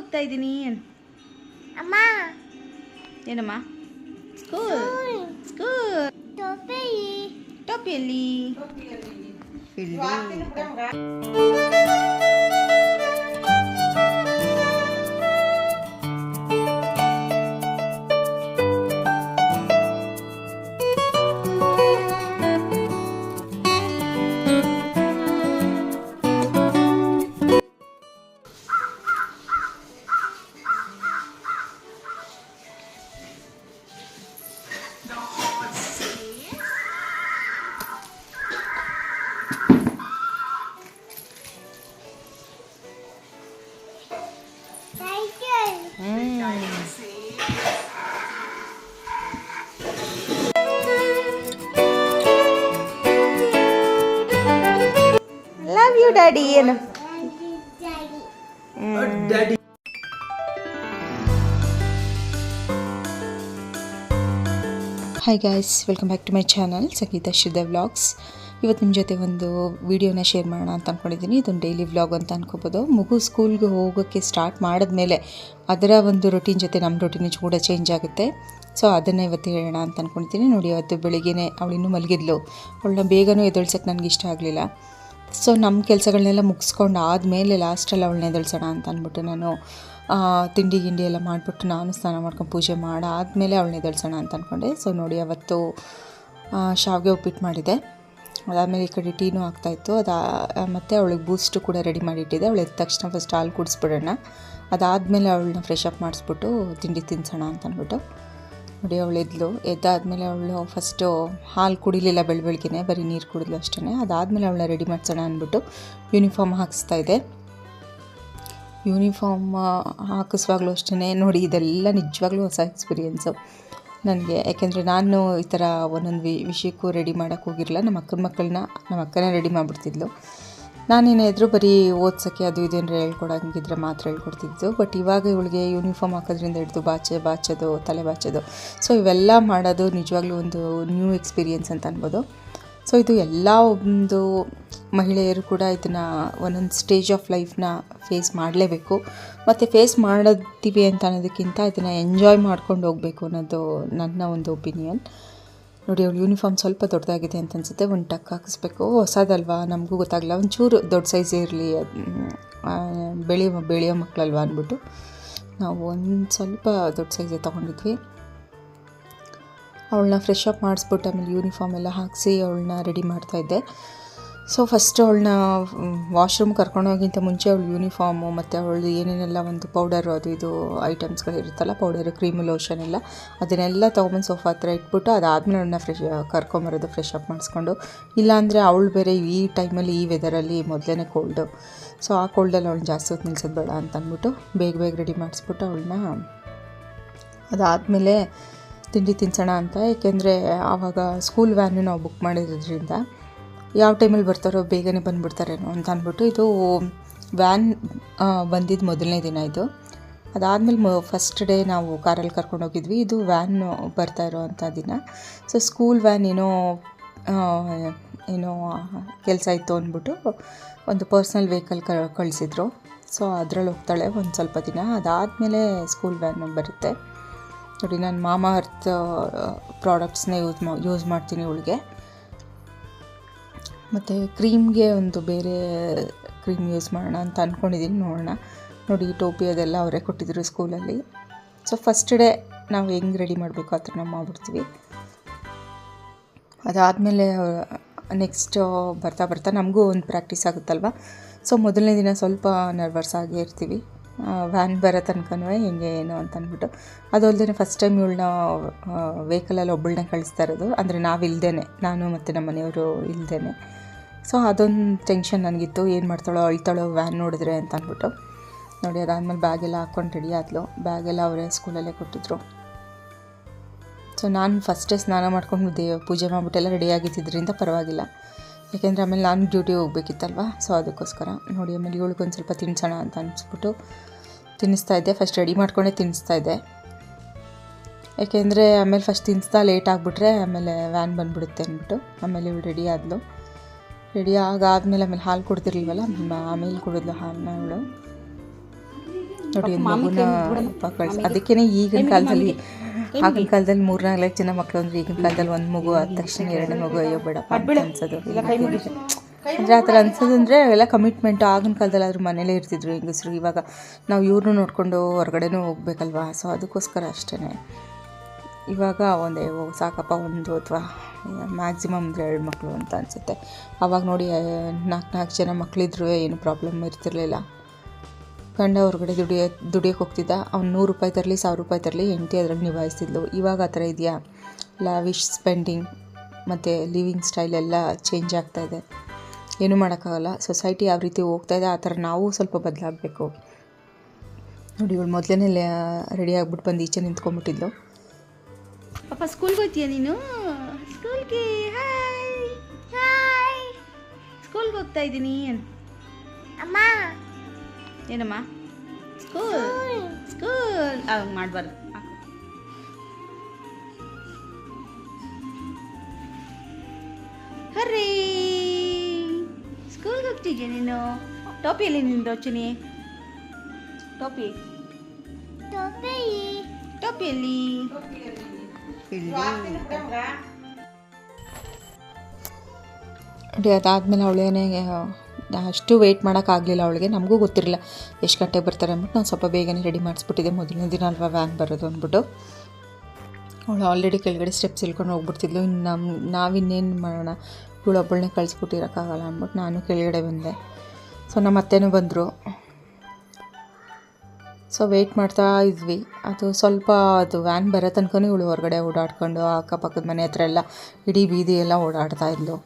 ಹೋಗ್ತಾ ಇದ್ದೀನಿ ಅಮ್ಮ. ಏನಮ್ಮ? ಸ್ಕೂಲ್ ಸ್ಕೂಲ್ ಟೋಪಿ ಟೋಪಿಯಲ್ಲಿ. ಇಲ್ಲಿ ಡ್ಯಾಡಿ ಏನು? Daddy hi guys welcome back to my channel Sangeetha Shuddha vlogs ಇವತ್ತು ನಿಮ್ಮ ಜೊತೆ ಒಂದು ವಿಡಿಯೋನ ಶೇರ್ ಮಾಡೋಣ ಅಂತ ಅಂದ್ಕೊಂಡಿದ್ದೀನಿ ಇದೊಂದು ಡೈಲಿ ವ್ಲಾಗ್ ಅಂತ ಅನ್ಕೋಬೋದು. ಮಗು ಸ್ಕೂಲ್ಗೆ ಹೋಗೋಕ್ಕೆ ಸ್ಟಾರ್ಟ್ ಮಾಡಿದ್ಮೇಲೆ ಅದರ ಒಂದು ರೊಟೀನ್ ಜೊತೆ ನಮ್ಮ ರೊಟೀನ್ ಕೂಡ ಚೇಂಜ್ ಆಗುತ್ತೆ. ಸೊ ಅದನ್ನು ಇವತ್ತು ಹೇಳೋಣ ಅಂತ ಅಂದ್ಕೊಳ್ತೀನಿ ನೋಡಿ ಅವತ್ತು ಬೆಳಿಗ್ಗೆ ಅವಳಿನ್ನೂ ಇನ್ನೂ ಮಲಗಿದ್ಲು. ಅವಳನ್ನ ಬೇಗನೂ ಎದ್ದೇಳ್ಸೋಕ್ಕೆ ನನಗೆ ಇಷ್ಟ ಆಗಲಿಲ್ಲ. ಸೊ ನಮ್ಮ ಕೆಲಸಗಳನ್ನೆಲ್ಲ ಮುಗಿಸ್ಕೊಂಡು ಆದಮೇಲೆ ಲಾಸ್ಟಲ್ಲಿ ಅವಳನ್ನ ಎದಳ್ಸೋಣ ಅಂತ ಅಂದ್ಬಿಟ್ಟು ನಾನು ತಿಂಡಿ ಗಿಂಡಿ ಎಲ್ಲ ಮಾಡಿಬಿಟ್ಟು ನಾನು ಸ್ನಾನ ಮಾಡ್ಕೊಂಡು ಪೂಜೆ ಮಾಡಾದಮೇಲೆ ಅವಳನ್ನ ಎದಳ್ಸೋಣ ಅಂತ ಅಂದ್ಕೊಂಡೆ ಸೊ ನೋಡಿ ಅವತ್ತು ಶಾವಿಗೆ ಉಪ್ಪಿಟ್ಟು ಮಾಡಿದೆ. ಅದಾದಮೇಲೆ ಈ ಕಡೆ ಟೀನೂ ಆಗ್ತಾಯಿತ್ತು. ಅದು, ಮತ್ತು ಅವಳಿಗೆ ಬೂಸ್ಟು ಕೂಡ ರೆಡಿ ಮಾಡಿಟ್ಟಿದ್ದೆ. ಅವಳು ಎದ್ದ ತಕ್ಷಣ ಫಸ್ಟ್ ಹಾಲು ಕುಡಿಸ್ಬಿಡೋಣ. ಅದಾದಮೇಲೆ ಅವಳನ್ನ ಫ್ರೆಶ್ ಅಪ್ ಮಾಡಿಸ್ಬಿಟ್ಟು ತಿಂಡಿ ತಿನ್ಸೋಣ ಅಂತ ಅಂದ್ಬಿಟ್ಟು ನೋಡಿ ಅವಳು ಎದ್ದಾದಮೇಲೆ ಅವಳು ಫಸ್ಟು ಹಾಲು ಕುಡಿಲಿಲ್ಲ ಬೆಳ ಬರೀ ನೀರು ಕುಡಿದ್ಲು ಅಷ್ಟೇ ಅದಾದಮೇಲೆ ಅವಳನ್ನ ರೆಡಿ ಮಾಡ್ಸೋಣ ಅಂದ್ಬಿಟ್ಟು ಯೂನಿಫಾರ್ಮ್ ಹಾಕಿಸ್ತಾ ಇದೆ. ಯೂನಿಫಾರ್ಮ್ ಹಾಕಿಸುವಾಗಲೂ ಅಷ್ಟೇ ನೋಡಿ, ಇದೆಲ್ಲ ನಿಜವಾಗ್ಲೂ ಹೊಸ ಎಕ್ಸ್ಪೀರಿಯೆನ್ಸು ನನಗೆ, ಯಾಕೆಂದರೆ ನಾನು ಈ ಥರ ಒಂದೊಂದು ವಿಷಯಕ್ಕೂ ರೆಡಿ ಮಾಡೋಕ್ಕೆ ಹೋಗಿರಲಿಲ್ಲ. ನಮ್ಮ ಅಕ್ಕನ ಮಕ್ಕಳನ್ನ ನಮ್ಮ ಅಕ್ಕನೇ ರೆಡಿ ಮಾಡಿಬಿಡ್ತಿದ್ಲು. ನಾನೇನಾದರೂ ಬರೀ ಓದ್ಸೋಕ್ಕೆ ಅದು ಇದು ಏನಾರು ಹೇಳ್ಕೊಡಂಗಿದ್ರೆ ಮಾತ್ರ ಹೇಳ್ಕೊಡ್ತಿದ್ದು. ಬಟ್ ಇವಾಗ ಇವಳಿಗೆ ಯೂನಿಫಾರ್ಮ್ ಹಾಕೋದ್ರಿಂದ ಹಿಡಿದು ಬಾಚೆ, ಬಾಚೋದು, ತಲೆ ಬಾಚೋದು. ಸೊ ಇವೆಲ್ಲ ಮಾಡೋದು ನಿಜವಾಗ್ಲೂ ಒಂದು ನ್ಯೂ ಎಕ್ಸ್ಪೀರಿಯೆನ್ಸ್ ಅಂತ ಅನ್ಬೋದು. ಸೊ ಇದು ಎಲ್ಲ ಒಂದು ಮಹಿಳೆಯರು ಕೂಡ ಇದನ್ನು ಒಂದೊಂದು ಸ್ಟೇಜ್ ಆಫ್ ಲೈಫ್ನ ಫೇಸ್ ಮಾಡಲೇಬೇಕು. ಮತ್ತು ಫೇಸ್ ಮಾಡಿದ್ದೀವಿ ಅಂತ ಅನ್ನೋದಕ್ಕಿಂತ ಇದನ್ನು ಎಂಜಾಯ್ ಮಾಡ್ಕೊಂಡು ಹೋಗಬೇಕು ಅನ್ನೋದು ನನ್ನ ಒಂದು ಒಪಿನಿಯನ್ ನೋಡಿ, ಅವಳು ಯೂನಿಫಾರ್ಮ್ ಸ್ವಲ್ಪ ದೊಡ್ಡದಾಗಿದೆ ಅಂತ ಅನ್ಸುತ್ತೆ. ಒಂದು ಟಕ್ ಹಾಕಿಸ್ಬೇಕು. ಹೊಸದಲ್ವಾ? ನಮಗೂ ಗೊತ್ತಾಗಲ್ಲ ಒಂಚೂರು ದೊಡ್ಡ ಸೈಜ್ ಇರಲಿ. ಬೆಳೆಯೋ ಬೆಳೆಯೋ ಮಕ್ಕಳಲ್ವಾ ಅಂದ್ಬಿಟ್ಟು ನಾವು ಒಂದು ಸ್ವಲ್ಪ ದೊಡ್ಡ ಸೈಜೇ ತೊಗೊಂಡಿದ್ವಿ. ಅವಳನ್ನ ಫ್ರೆಶ್ ಅಪ್ ಮಾಡಿಸ್ಬಿಟ್ಟು ಆಮೇಲೆ ಯೂನಿಫಾರ್ಮ್ ಎಲ್ಲ ಹಾಕಿಸಿ ಅವಳನ್ನ ರೆಡಿ ಮಾಡ್ತಾಯಿದ್ದೆ ಸೊ ಫಸ್ಟ್ ಅವಳನ್ನ ವಾಶ್ರೂಮ್ ಕರ್ಕೊಂಡೋಗಿಂತ ಮುಂಚೆ ಅವಳು ಯೂನಿಫಾರ್ಮು ಮತ್ತು ಅವಳು ಏನೇನೆಲ್ಲ ಒಂದು ಪೌಡರು ಅದು ಇದು ಐಟಮ್ಸ್ಗಳಿರುತ್ತಲ್ಲ ಪೌಡರು ಕ್ರೀಮು ಲೋಷನ್ ಎಲ್ಲ, ಅದನ್ನೆಲ್ಲ ತೊಗೊಂಬಂದು ಸೋಫಾ ಹತ್ರ ಇಟ್ಬಿಟ್ಟು ಅದಾದಮೇಲೆ ಅವಳನ್ನ ಫ್ರೆಶ್ ಕರ್ಕೊಂಬರೋದು ಫ್ರೆಶ್ ಅಪ್ ಮಾಡಿಸ್ಕೊಂಡು. ಇಲ್ಲಾಂದರೆ ಅವಳು ಬೇರೆ ಈ ಟೈಮಲ್ಲಿ ಈ ವೆದರಲ್ಲಿ ಮೊದಲೇ ಕೋಲ್ಡು ಸೊ ಆ ಕೋಲ್ಡಲ್ಲಿ ಅವಳು ಜಾಸ್ತಿ ಹೊತ್ತು ನಿಲ್ಸೋದು ಬೇಡ ಅಂತ ಅಂದ್ಬಿಟ್ಟು ಬೇಗ ಬೇಗ ರೆಡಿ ಮಾಡಿಸ್ಬಿಟ್ಟು ಅವಳನ್ನ ಅದಾದಮೇಲೆ ತಿಂಡಿ ತಿನ್ಸೋಣ ಅಂತ. ಏಕೆಂದರೆ ಆವಾಗ ಸ್ಕೂಲ್ ವ್ಯಾನು ನಾವು ಬುಕ್ ಮಾಡಿರೋದ್ರಿಂದ ಯಾವ ಟೈಮಲ್ಲಿ ಬರ್ತಾರೋ ಬೇಗನೆ ಬಂದುಬಿಡ್ತಾರೇನೋ ಅಂತ ಅಂದ್ಬಿಟ್ಟು ಇದು ವ್ಯಾನ್ ಬಂದಿದ್ದು ಮೊದಲನೇ ದಿನ ಇದು. ಅದಾದಮೇಲೆ ಮ ಫಸ್ಟ್ ಡೇ ನಾವು ಕಾರಲ್ಲಿ ಕರ್ಕೊಂಡು ಹೋಗಿದ್ವಿ. ಇದು ವ್ಯಾನ್ ಬರ್ತಾ ಇರೋವಂಥ ದಿನ. ಸೊ ಸ್ಕೂಲ್ ವ್ಯಾನ್ ಏನೋ ಏನೋ ಕೆಲಸ ಇತ್ತು ಅಂದ್ಬಿಟ್ಟು ಒಂದು ಪರ್ಸ್ನಲ್ ವೆಹಿಕಲ್ ಕ, ಕಳಿಸಿದ್ರು. ಸೊ ಅದರಲ್ಲಿ ಹೋಗ್ತಾಳೆ ಒಂದು ಸ್ವಲ್ಪ ದಿನ. ಅದಾದಮೇಲೆ ಸ್ಕೂಲ್ ವ್ಯಾನ್ ಬರುತ್ತೆ. ನೋಡಿ, ನಾನು ಮಾಮಾ ಅರ್ತ್ ಪ್ರಾಡಕ್ಟ್ಸ್ನ ಯೂಸ್ ಮಾ ಯೂಸ್ ಮಾಡ್ತೀನಿ ಇವಳಿಗೆ ಮತ್ತು ಕ್ರೀಮ್ಗೆ ಒಂದು ಬೇರೆ ಕ್ರೀಮ್ ಯೂಸ್ ಮಾಡೋಣ ಅಂತ ಅಂದ್ಕೊಂಡಿದ್ದೀನಿ ನೋಡೋಣ. ನೋಡಿ ಟೋಪಿ ಅದೆಲ್ಲ ಅವರೇ ಕೊಟ್ಟಿದ್ದರು ಸ್ಕೂಲಲ್ಲಿ. ಸೊ ಫಸ್ಟ್ ಡೇ ನಾವು ಹೆಂಗೆ ರೆಡಿ ಮಾಡಬೇಕು ಆ ಥರ ಮಾಡ್ಬಿಡ್ತೀವಿ. ಅದಾದಮೇಲೆ ನೆಕ್ಸ್ಟ್ ಬರ್ತಾ ಬರ್ತಾ ನಮಗೂ ಒಂದು ಪ್ರಾಕ್ಟೀಸ್ ಆಗುತ್ತಲ್ವ? ಸೊ ಮೊದಲನೇ ದಿನ ಸ್ವಲ್ಪ ನರ್ವಸ್ ಆಗೇ ಇರ್ತೀವಿ. ವ್ಯಾನ್ ಬರೋ ತನಕನೂ ಹೆಂಗೆ ಏನು ಅಂತ ಅಂದ್ಬಿಟ್ಟು. ಅದು ಅಲ್ಲದೆ ಫಸ್ಟ್ ಟೈಮ್ ಇವಳನ್ನ ವೆಹಿಕಲಲ್ಲಿ ಒಬ್ಬಳನ್ನ ಕಳಿಸ್ತಾ ಇರೋದು. ಅಂದರೆ ನಾವು ಇಲ್ಲದೇ ನಾನು ಮತ್ತು ನಮ್ಮ ಮನೆಯವರು ಇಲ್ದೇನೆ. ಸೊ, ಅದೊಂದು ಟೆನ್ಷನ್ ನನಗಿತ್ತು. ಏನು ಮಾಡ್ತಾಳೋ, ಅಳ್ತಾಳೋ ವ್ಯಾನ್ ನೋಡಿದ್ರೆ ಅಂತ ಅಂದ್ಬಿಟ್ಟು ನೋಡಿ, ಅದಾದಮೇಲೆ ಬ್ಯಾಗೆಲ್ಲ ಹಾಕ್ಕೊಂಡು ರೆಡಿ ಆದ್ಲು. ಬ್ಯಾಗೆಲ್ಲ ಅವರೇ ಸ್ಕೂಲಲ್ಲೇ ಕೊಟ್ಟಿದ್ರು. ಸೊ ನಾನು ಫಸ್ಟೇ ಸ್ನಾನ ಮಾಡ್ಕೊಂಡು ದೇವ ಪೂಜೆ ಮಾಡಿಬಿಟ್ಟೆಲ್ಲ ರೆಡಿ ಆಗಿದ್ದಿದ್ದರಿಂದ ಪರವಾಗಿಲ್ಲ. ಯಾಕೆಂದರೆ ಆಮೇಲೆ ನಾನು ಡ್ಯೂಟಿ ಹೋಗ್ಬೇಕಿತ್ತಲ್ವ? ಸೊ ಅದಕ್ಕೋಸ್ಕರ. ನೋಡಿ, ಆಮೇಲೆ ಇವಳಿಗೊಂದು ಸ್ವಲ್ಪ ತಿನ್ಸೋಣ ಅಂತ ಅನಿಸ್ಬಿಟ್ಟು ತಿನ್ನಿಸ್ತಾ ಇದ್ದೆ. ಫಸ್ಟ್ ರೆಡಿ ಮಾಡ್ಕೊಂಡೇ ತಿನ್ನಿಸ್ತಾ ಇದ್ದೆ. ಯಾಕೆಂದರೆ ಆಮೇಲೆ ಫಸ್ಟ್ ತಿನ್ನಿಸ್ತಾ ಲೇಟ್ ಆಗಿಬಿಟ್ರೆ ಆಮೇಲೆ ವ್ಯಾನ್ ಬಂದುಬಿಡುತ್ತೆ ಅಂದ್ಬಿಟ್ಟು ಆಮೇಲೆ ಇವಳು ರೆಡಿ ಆದಳು ರೆಡಿ ಆಗಾದ್ಮೇಲೆ ಆಮೇಲೆ ಹಾಲು ಕೊಡ್ತಿರ್ಲಿಲ್ವಲ್ಲ ಆಮೇಲೆ ಕುಡಿದ್ಲು ಹಾಲನ್ನ ಇವಳು ನೋಡಿ ಮಗುನ ಅಪ್ಪ ಕಳ್ಸಿ. ಅದಕ್ಕೇನೆ ಈಗಿನ ಕಾಲದಲ್ಲಿ ಆಗಿನ ಕಾಲದಲ್ಲಿ ಮೂರ್ ನಾಲ್ಕು ಜನ ಮಕ್ಕಳು ಅಂದ್ರೆ ಈಗಿನ ಕಾಲದಲ್ಲಿ ಒಂದು ಮಗು ಆದ ತಕ್ಷಣ ಎರಡನೇ ಮಗು ಅಯ್ಯೋ ಬೇಡಪ್ಪ ಅನ್ಸೋದು. ಅಂದರೆ ಆ ಥರ ಅನ್ಸೋದಂದ್ರೆ ಎಲ್ಲ ಕಮಿಟ್ಮೆಂಟ್ ಆಗಿನ ಕಾಲದಲ್ಲಿ ಆದ್ರೂ ಮನೇಲೇ ಇರ್ತಿದ್ರು ಹೆಂಗಸರು. ಇವಾಗ ನಾವು ಇವ್ರನ್ನೂ ನೋಡಿಕೊಂಡು ಹೊರಗಡೆನೂ ಹೋಗ್ಬೇಕಲ್ವಾ? ಸೊ ಅದಕ್ಕೋಸ್ಕರ ಅಷ್ಟೇ ಇವಾಗ ಒಂದೇ ಓ ಸಾಕಪ್ಪ, ಒಂದು ಅಥವಾ ಮ್ಯಾಕ್ಸಿಮಮ್ ಎರಡು ಮಕ್ಕಳು ಅಂತ ಅನಿಸುತ್ತೆ. ಅವಾಗ ನೋಡಿ ನಾಲ್ಕು ನಾಲ್ಕು ಜನ ಮಕ್ಕಳಿದ್ರು ಏನು ಪ್ರಾಬ್ಲಮ್ ಇರ್ತಿರ್ಲಿಲ್ಲ. ಗಂಡ ಹೊರಗಡೆ ದುಡಿಯ ದುಡಿಯೋಕೆ ಹೋಗ್ತಿದ್ದ. ಅವ್ನು ನೂರು ರೂಪಾಯಿ ತರಲಿ, ಸಾವಿರ ರೂಪಾಯಿ ತರಲಿ, ಹೆಂಡತಿ ಅದ್ರಲ್ಲಿ ನಿಭಾಯಿಸ್ತಿದ್ಲು. ಇವಾಗ ಆ ಥರ ಇದೆಯಾ? ಲಾವಿಶ್ ಸ್ಪೆಂಡಿಂಗ್ ಮತ್ತು ಲಿವಿಂಗ್ ಸ್ಟೈಲ್ ಎಲ್ಲ ಚೇಂಜ್ ಆಗ್ತಾ ಇದೆ. ಏನೂ ಮಾಡೋಕ್ಕಾಗಲ್ಲ. ಸೊಸೈಟಿ ಯಾವ ರೀತಿ ಹೋಗ್ತಾ ಇದೆ, ಆ ಥರ ನಾವು ಸ್ವಲ್ಪ ಬದಲಾಗಬೇಕು. ನೋಡಿ, ಇವಳು ಮೊದಲೇ ರೆಡಿ ಆಗ್ಬಿಟ್ಟು ಬಂದು ಈಚೆ ನಿಂತ್ಕೊಂಡ್ಬಿಟ್ಟಿದ್ಲು. ಪಾಪ ಸ್ಕೂಲ್ಗೆ ಹೋಗ್ತೀಯ ನೀನು? ಸ್ಕೂಲ್ಗೆ ಹಾಯ್ ಹಾಯ್ ಸ್ಕೂಲ್ಗೆ ಹೋಗ್ತಾ ಇದ್ದೀನಿ. ಅಮ್ಮ. ಏನಮ್ಮ? ಸ್ಕೂಲ್ ಸ್ಕೂಲ್ ಮಾಡಬಾರ್ದು ಹರ್ರೇ. ಸ್ಕೂಲ್ಗೆ ಹೋಗ್ತಿದ್ಯಾ ನೀನು? ಟೋಪಿಯಲ್ಲಿ ನಿನ್ನ ರೋಚನಿ? ಟೋಪಿ ಟೋಪಿ ಟೋಪಿಯಲ್ಲಿ ನೋಡಿ ಅದಾದಮೇಲೆ ಅವಳೇನೆ ಅಷ್ಟು ವೆಯ್ಟ್ ಮಾಡೋಕ್ಕಾಗಲಿಲ್ಲ ಅವಳಿಗೆ. ನಮಗೂ ಗೊತ್ತಿರಲಿಲ್ಲ ಎಷ್ಟು ಗಂಟೆಗೆ ಬರ್ತಾರೆ ಅಂದ್ಬಿಟ್ಟು. ನಾನು ಸ್ವಲ್ಪ ಬೇಗನೆ ರೆಡಿ ಮಾಡಿಸ್ಬಿಟ್ಟಿದ್ದೆ. ಮೊದಲನೇ ದಿನ ಅಲ್ವಾ ವ್ಯಾನ್ ಬರೋದು ಅಂದ್ಬಿಟ್ಟು. ಅವಳು ಆಲ್ರೆಡಿ ಕೆಳಗಡೆ ಸ್ಟೆಪ್ಸ್ ಇಳ್ಕೊಂಡು ಹೋಗ್ಬಿಡ್ತಿದ್ಲು. ಇನ್ನು ನಮ್ಮ ನಾವಿನ್ನೇನು ಮಾಡೋಣ? ಇವಳು ಒಬ್ಬಳನ್ನೇ ಕಳಿಸ್ಬಿಟ್ಟಿರೋಕ್ಕಾಗಲ್ಲ ಅಂದ್ಬಿಟ್ಟು ನಾನು ಕೆಳಗಡೆ ಬಂದೆ. ಸೊ ನಮ್ಮ ಅತ್ತೆನೂ ಬಂದರು. ಸೊ ವೆಯ್ಟ್ ಮಾಡ್ತಾ ಇದ್ವಿ. ಅದು ಸ್ವಲ್ಪ ಅದು ವ್ಯಾನ್ ಬರೋ ತನಕನೂ ಇವಳು ಹೊರಗಡೆ ಓಡಾಡ್ಕೊಂಡು ಅಕ್ಕಪಕ್ಕದ ಮನೆ ಹತ್ರ ಎಲ್ಲ ಇಡೀ ಬೀದಿ ಎಲ್ಲ ಓಡಾಡ್ತಾ ಇದ್ಲು.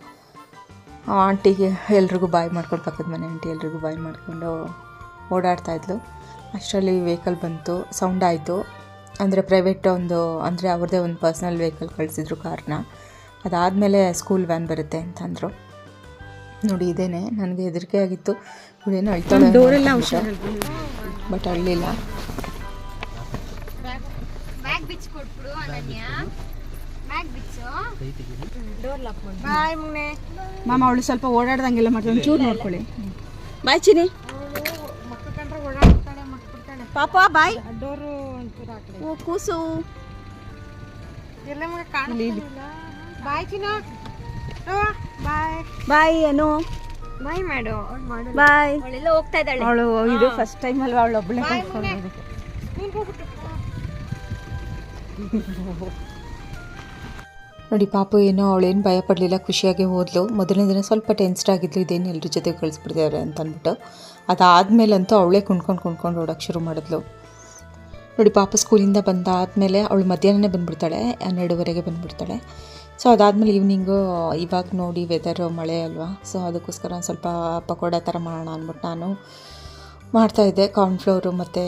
ಆಂಟಿಗೆ ಎಲ್ರಿಗೂ ಬಾಯ್ ಮಾಡ್ಕೊಂಡು ಪಕ್ಕದ ಮನೆ ಆಂಟಿ ಎಲ್ರಿಗೂ ಬಾಯ್ ಮಾಡಿಕೊಂಡು ಓಡಾಡ್ತಾ ಇದ್ಲು. ಅಷ್ಟರಲ್ಲಿ ವೆಹಿಕಲ್ ಬಂತು. ಸೌಂಡ್ ಆಯಿತು. ಅಂದರೆ ಪ್ರೈವೇಟ್ ಒಂದು ಅಂದರೆ ಅವ್ರದ್ದೇ ಒಂದು ಪರ್ಸ್ನಲ್ ವೆಹಿಕಲ್ ಕಳಿಸಿದ್ರು ಕಾರ್ನ ಅದಾದಮೇಲೆ ಸ್ಕೂಲ್ ವ್ಯಾನ್ ಬರುತ್ತೆ ಅಂತಂದರು ನೋಡಿ ಇದೇನೆ. ನನಗೆ ಹೆದರಿಕೆ ಆಗಿತ್ತು. ಇವಳೇನು ಅಳ್ತಾಳೆ ಬಟ್ ಅಳ್ಳಿಲ್ಲ ಬ್ಯಾಗ್ ಬಿಚ್ಚು ಕೊಟ್ಬಿಡು ಅನನ್ಯ. ಬ್ಯಾಗ್ ಬಿಚ್ಚು. ಬಾಯ್ ಮುನ್ನೆ ಮಾಮ ಅವಳು ಸ್ವಲ್ಪ ಓಡಾಡ್ದಂಗೆಲ್ಲ ಮಾಡ್ತಾಳೆ. ಒಂಚೂರು ನೋಡ್ಕೊಳ್ಳಿ. ಬಾಯ್ ಚಿನಿ ಪಾಪ ಬಾಯ್. ಓ ಕೂಸು. ಬಾಯ್ ಚಿನ್ನ. ಬಾಯ್. ಬಾಯ್ ಏನು ಬಾಯ್ ಮಾಡು ಬಾಯ್. ಅವಳೆಲ್ಲ ಹೋಗ್ತಾ ಇದ್ದಾಳೆ. ಅವಳು ಇದು ಫಸ್ಟ್ ಟೈಮ್ ಅಲ್ವಾ ಅವಳು ಒಬ್ಬಳೆ ನೋಡಿ ಪಾಪು ಏನೋ ಅವಳೇನು ಭಯ ಪಡಲಿಲ್ಲ ಖುಷಿಯಾಗಿ ಹೋದ್ಲು ಮೊದಲನೇ ದಿನ ಸ್ವಲ್ಪ ಟೆನ್ಸ್ಡ್ ಆಗಿದ್ಲು ಇದೇನು ಎಲ್ಲರ ಜೊತೆ ಕಳಿಸ್ಬಿಡ್ತಾರೆ ಅಂತ ಅಂದ್ಬಿಟ್ಟು. ಅದಾದಮೇಲಂತೂ ಅವಳೇ ಕುಣ್ಕೊಂಡು ಕುಣ್ಕೊಂಡು ಓಡೋಕ್ಕೆ ಶುರು ಮಾಡಿದ್ಲು. ನೋಡಿ ಪಾಪ ಸ್ಕೂಲಿಂದ ಬಂದಾದಮೇಲೆ ಅವಳು ಮಧ್ಯಾಹ್ನನೇ ಬಂದುಬಿಡ್ತಾಳೆ ಹನ್ನೆರಡುವರೆಗೆ ಬಂದುಬಿಡ್ತಾಳೆ. ಸೊ ಅದಾದಮೇಲೆ ಈವ್ನಿಂಗು ಇವಾಗ ನೋಡಿ ವೆದರು ಮಳೆ ಅಲ್ವಾ? ಸೊ ಅದಕ್ಕೋಸ್ಕರ ಒಂದು ಸ್ವಲ್ಪ ಪಕೋಡ ಥರ ಮಾಡೋಣ ಅಂದ್ಬಿಟ್ಟು ನಾನು ಮಾಡ್ತಾಯಿದ್ದೆ ಕಾರ್ನ್ಫ್ಲೋರು ಮತ್ತು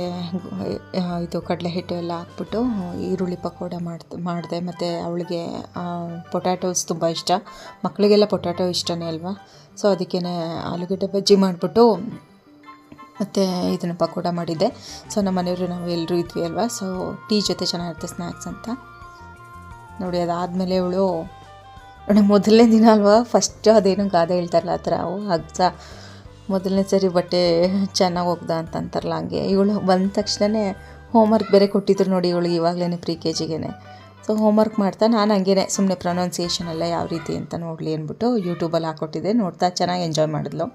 ಇದು ಕಡಲೆ ಹಿಟ್ಟು ಎಲ್ಲ ಹಾಕ್ಬಿಟ್ಟು ಈರುಳ್ಳಿ ಪಕೋಡ ಮಾಡ್ತಾ, ಮಾಡಿದೆ. ಮತ್ತು ಅವಳಿಗೆ ಪೊಟ್ಯಾಟೋಸ್ ತುಂಬ ಇಷ್ಟ. ಮಕ್ಕಳಿಗೆಲ್ಲ ಪೊಟ್ಯಾಟೋ ಇಷ್ಟನೇ ಅಲ್ವಾ? ಸೊ ಅದಕ್ಕೇ ಆಲೂಗಡ್ಡೆ ಬಜ್ಜಿ ಮಾಡಿಬಿಟ್ಟು ಮತ್ತು ಇದನ್ನು ಪಕೋಡ ಮಾಡಿದ್ದೆ. ಸೊ ನಮ್ಮ ಮನೆಯವರು ನಾವು ಎಲ್ಲರೂ ಇದ್ವಿ ಅಲ್ವಾ? ಸೊ ಟೀ ಜೊತೆ ಚೆನ್ನಾಗಿರುತ್ತೆ ಸ್ನ್ಯಾಕ್ಸ್ ಅಂತ. ನೋಡಿ, ಅದಾದಮೇಲೆ ಇವಳು ನೋಡಿ ಮೊದಲನೇ ದಿನ ಅಲ್ವಾ? ಫಸ್ಟ್ ಅದೇನು ಗಾದೆ ಹೇಳ್ತಾರಲ್ಲ, ಆ ಥರ. ಅವು ಅಗ್ಸ ಮೊದಲನೇ ಸರಿ ಬಟ್ಟೆ ಚೆನ್ನಾಗಿ ಹೋಗ್ದ ಅಂತ ಅಂತಾರಲ್ಲ ಹಂಗೆ. ಇವಳು ಬಂದ ತಕ್ಷಣವೇ ಹೋಮ್ವರ್ಕ್ ಬೇರೆ ಕೊಟ್ಟಿದ್ರು ನೋಡಿ ಇವಳು ಇವಾಗಲೇ ಪ್ರೀ ಕೆ ಜಿಗೆ ಸೊ ಹೋಮ್ವರ್ಕ್ ಮಾಡ್ತಾ ನಾನು ಹಂಗೇನೆ ಸುಮ್ಮನೆ ಪ್ರೊನೌನ್ಸಿಯೇಷನ್ ಎಲ್ಲ ಯಾವ ರೀತಿ ಅಂತ ನೋಡಲಿ ಅಂದ್ಬಿಟ್ಟು ಯೂಟ್ಯೂಬಲ್ಲಿ ಹಾಕ್ಕೊಟ್ಟಿದ್ದೆ ನೋಡ್ತಾ ಚೆನ್ನಾಗಿ ಎಂಜಾಯ್ ಮಾಡಿದ್ಲು.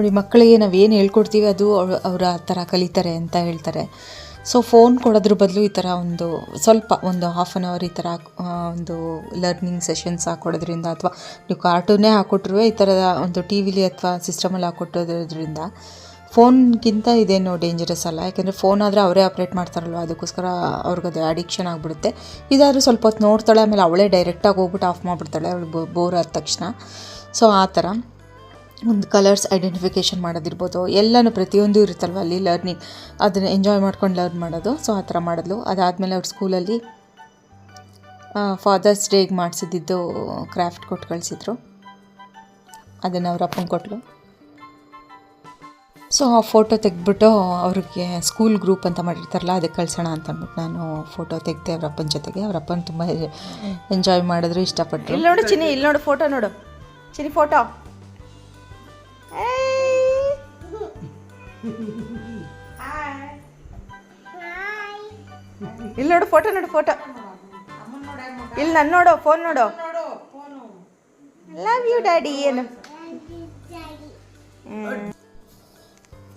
ನೋಡಿ, ಮಕ್ಕಳಿಗೆ ನಾವು ಏನು ಹೇಳ್ಕೊಡ್ತೀವಿ, ಅದು ಅವರು ಆ ಥರ ಕಲಿತಾರೆ ಅಂತ ಹೇಳ್ತಾರೆ. ಸೊ ಫೋನ್ ಕೊಡೋದ್ರ ಬದಲು ಈ ಥರ ಒಂದು ಸ್ವಲ್ಪ ಒಂದು ಹಾಫ್ ಆನ್ ಅವರ್ ಈ ಥರ ಒಂದು ಲರ್ನಿಂಗ್ ಸೆಷನ್ಸ್ ಹಾಕ್ಕೊಡೋದ್ರಿಂದ ಅಥವಾ ನೀವು ಕಾರ್ಟೂನೇ ಹಾಕ್ಕೊಟ್ರು ಈ ಥರದ ಒಂದು ಟಿ ವಿಲಿ ಅಥವಾ ಸಿಸ್ಟಮಲ್ಲಿ ಹಾಕ್ಕೊಟ್ಟೋದ್ರಿಂದ ಫೋನ್ಗಿಂತ ಇದೇನು ಡೇಂಜರಸ್ ಅಲ್ಲ. ಯಾಕೆಂದರೆ ಫೋನ್ ಆದರೆ ಅವರೇ ಆಪ್ರೇಟ್ ಮಾಡ್ತಾರಲ್ವ, ಅದಕ್ಕೋಸ್ಕರ ಅವ್ರಿಗದು ಅಡಿಕ್ಷನ್ ಆಗಿಬಿಡುತ್ತೆ. ಇದಾದರೂ ಸ್ವಲ್ಪ ಹೊತ್ತು ನೋಡ್ತಾಳೆ, ಆಮೇಲೆ ಅವಳೇ ಡೈರೆಕ್ಟಾಗಿ ಹೋಗ್ಬಿಟ್ಟು ಆಫ್ ಮಾಡಿಬಿಡ್ತಾಳೆ, ಅವಳು ಬೋರ್ ಆದ ತಕ್ಷಣ. ಸೊ ಆ ಥರ. ಒಂದು ಕಲರ್ಸ್ ಐಡೆಂಟಿಫಿಕೇಷನ್ ಮಾಡೋದಿರ್ಬೋದು. ಎಲ್ಲನೂ ಪ್ರತಿಯೊಂದು ಇರುತ್ತಲ್ವ ಅಲ್ಲಿ ಲರ್ನಿಂಗ್ ಅದನ್ನು ಎಂಜಾಯ್ ಮಾಡ್ಕೊಂಡು ಲರ್ನ್ ಮಾಡೋದು. ಸೊ ಆ ಥರ ಮಾಡಿದ್ಲು. ಅದಾದಮೇಲೆ ಅವ್ರ ಸ್ಕೂಲಲ್ಲಿ ಫಾದರ್ಸ್ ಡೇಗೆ ಮಾಡಿಸಿದ್ದು ಕ್ರಾಫ್ಟ್ ಕೊಟ್ಟು ಕಳಿಸಿದ್ರು. ಅದನ್ನು ಅವ್ರ ಅಪ್ಪಂಗೆ ಕೊಟ್ಟಲು ಸೊ ಆ ಫೋಟೋ ತೆಗೆದ್ಬಿಟ್ಟು ಅವ್ರಿಗೆ ಸ್ಕೂಲ್ ಗ್ರೂಪ್ ಅಂತ ಮಾಡಿರ್ತಾರಲ್ಲ, ಅದಕ್ಕೆ ಕಳ್ಸೋಣ ಅಂತ ಅಂದ್ಬಿಟ್ಟು ನಾನು ಫೋಟೋ ತೆಗೆದೆ ಅವ್ರ ಅಪ್ಪನ ಜೊತೆಗೆ. ಅವ್ರ ಅಪ್ಪನ ತುಂಬ ಎಂಜಾಯ್ ಮಾಡಿದ್ರು ಇಷ್ಟಪಟ್ಟರು ಇಲ್ಲಿ ನೋಡು ಚಿನಿ ಇಲ್ಲಿ ನೋಡು ಫೋಟೋ ನೋಡು. ಚಿನಿ ಫೋಟೋ ಇಲ್ಲಿ ನೋಡು ಫೋಟೋ ನೋಡು ಫೋಟೋ ಇಲ್ಲಿ ನನ್ನ ನೋಡು ಫೋನ್ ನೋಡು. ಲವ್ ಯು ಡ್ಯಾಡಿ ಏನು?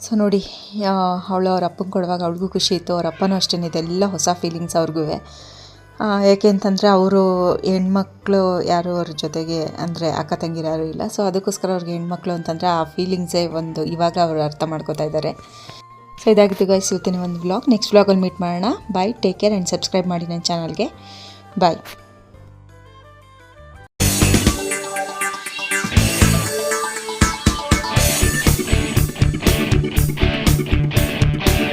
ಸೊ ನೋಡಿ ಅವಳು ಅವ್ರ ಅಪ್ಪಂಗೆ ಕೊಡುವಾಗ ಅವಳಿಗೂ ಖುಷಿ ಇತ್ತು. ಅವ್ರ ಅಪ್ಪನೂ ಅಷ್ಟೇ, ಇದೆಲ್ಲ ಹೊಸ ಫೀಲಿಂಗ್ಸ್ ಅವ್ರಿಗೂ. ಯಾಕೆ ಅಂತಂದರೆ ಅವರು ಹೆಣ್ಮಕ್ಳು ಯಾರು ಅವ್ರ ಜೊತೆಗೆ, ಅಂದರೆ ಅಕ್ಕ ತಂಗಿರು ಯಾರೂ ಇಲ್ಲ. ಸೊ ಅದಕ್ಕೋಸ್ಕರ ಅವ್ರಿಗೆ ಹೆಣ್ಮಕ್ಳು ಅಂತಂದರೆ ಆ ಫೀಲಿಂಗ್ಸೇ ಒಂದು ಇವಾಗ ಅವರು ಅರ್ಥ ಮಾಡ್ಕೋತಾ ಇದ್ದಾರೆ. ಸೊ ಇದಾಗಿತ್ತು ಗೈಸ್ ಇವತ್ತಿನ ಒಂದು ವ್ಲಾಗ್ ನೆಕ್ಸ್ಟ್ ವ್ಲಾಗಲ್ಲಿ ಮೀಟ್ ಮಾಡೋಣ. Bye take care and subscribe ಮಾಡಿ ನನ್ನ ಚಾನಲ್ಗೆ ಬಾಯ್